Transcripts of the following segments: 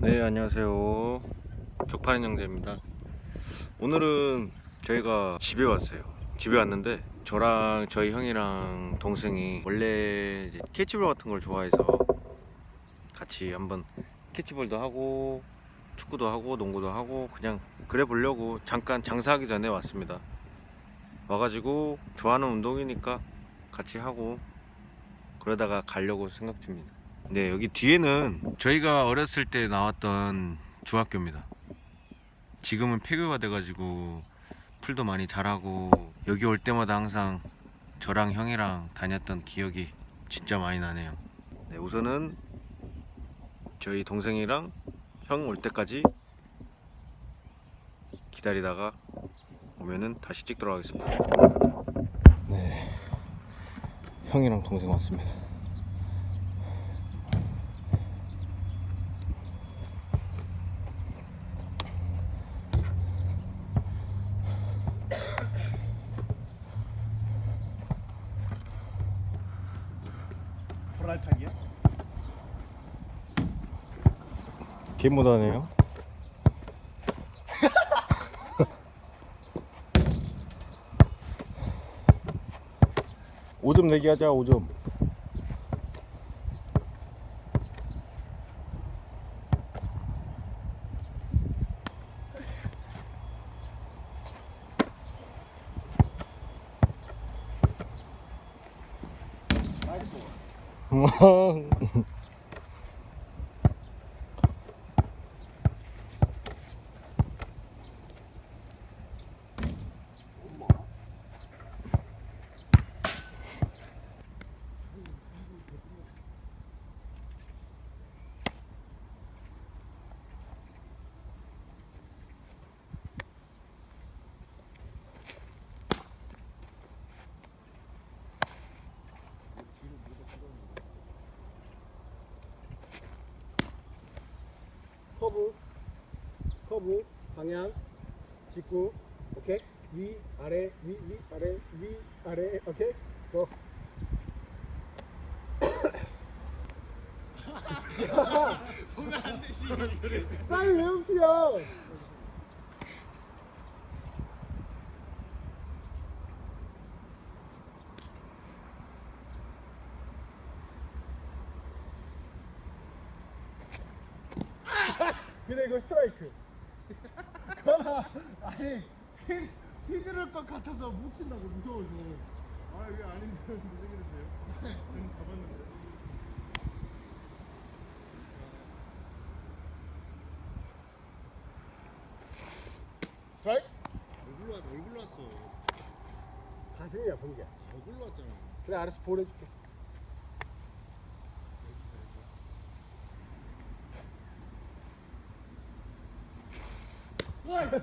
네 안녕하세요. 쪽파는 형제입니다. 오늘은 저희가 집에 왔어요. 집에 왔는데 저랑 저희 형이랑 동생이 원래 캐치볼 같은 걸 좋아해서 같이 한번 캐치볼도 하고 축구도 하고 농구도 하고 그냥 그래 보려고 잠깐 장사하기 전에 왔습니다. 와가지고 좋아하는 운동이니까 같이 하고 그러다가 가려고 생각 중입니다 네, 여기 뒤에는 저희가 어렸을 때 나왔던 중학교입니다. 지금은 폐교가 돼가지고 풀도 많이 자라고 여기 올 때마다 항상 저랑 형이랑 다녔던 기억이 진짜 많이 나네요. 네, 우선은 저희 동생이랑 형 올 때까지 기다리다가 오면은 다시 찍도록 하겠습니다. 네, 형이랑 동생 왔습니다. 알탕이야? 개 못하네요. 오점 내기 하자, 5점. 나이스 嗯 哼 커브. 커브 방향 직구. 오케이? 위 아래 위 위 아래 위 아래. 오케이? 고. 보면 안 되지. 쌀이 왜 훔치냐 근데 이거 스트라이크. 아니 휘- 휘두를 것 같아서 못 친다고 무서워서. 아왜 아닌데 무슨일인데요? 저는 잡았는데. 스트라이크? 얼굴로 왔 얼굴로 왔어. 가슴이야 번개. 얼굴로 왔잖아. 그래 알았어 보내줄게. 아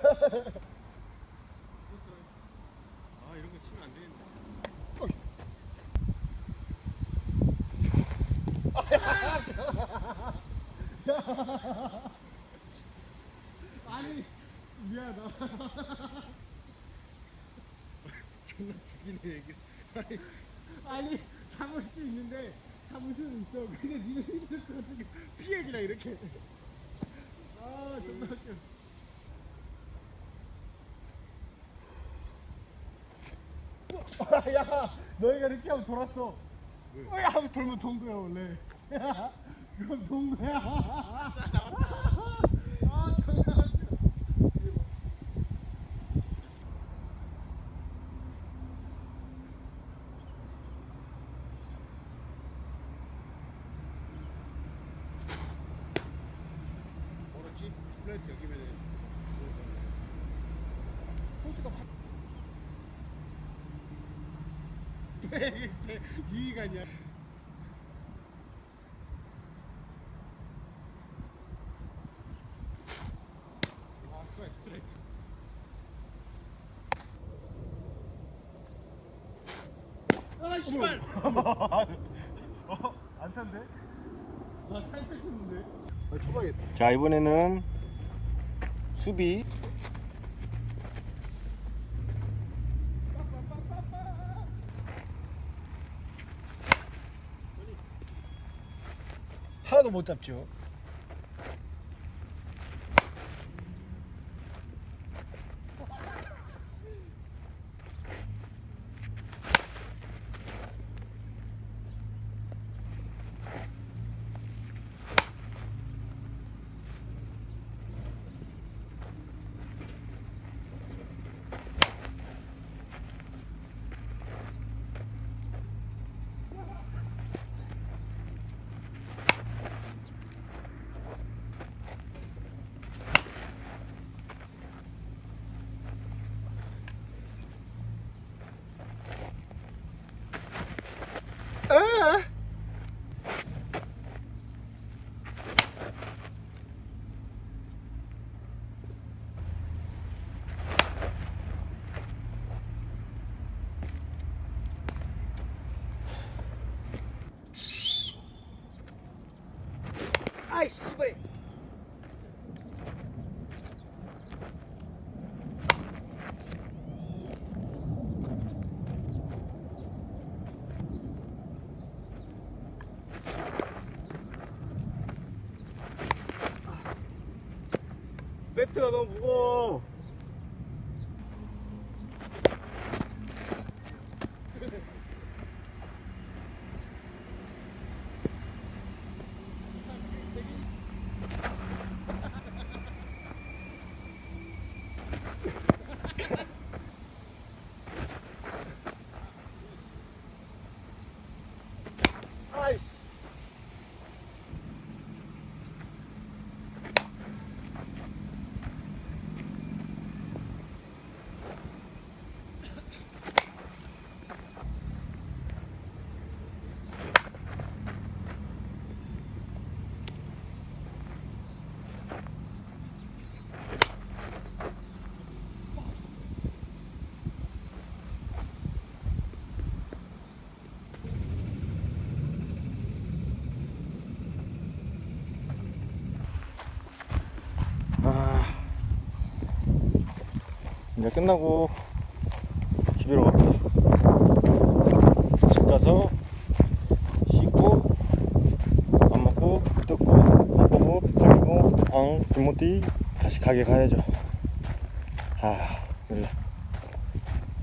이런 거 치면 안 되는데. 아니 미안하다. 존나 죽이네 얘기. 아니 잡을 수 있는데 잡을 수는 있어. 근데 니는 힘들 것 같으니까 피해 그냥 이렇게. 아 존나 웃겨. 야 너희가 이렇게 하면 돌았어. 어, 야 돌면 동거야 원래. 그럼 동거야. 아 존나 웃겨. 멀었지? 플레이트 여기면은. 호수가 바... 왜 유희관이야? 아 스트라이크 스트라이크. 아 씨발! 어? 안 탄데? 나 살살 쳤는데? 아 쳐봐야겠다 자, 이번에는 수비. 하나도 못 잡죠 아이 씨발. 배트가 너무 무거워. 이제 끝나고 집으로 갑니다. 집 가서 씻고 밥 먹고 뜯고 옷 보고 챙기고 앙 김모띠 다시 가게 가야죠. 아, 몰라.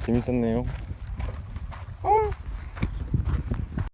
재밌었네요. 아.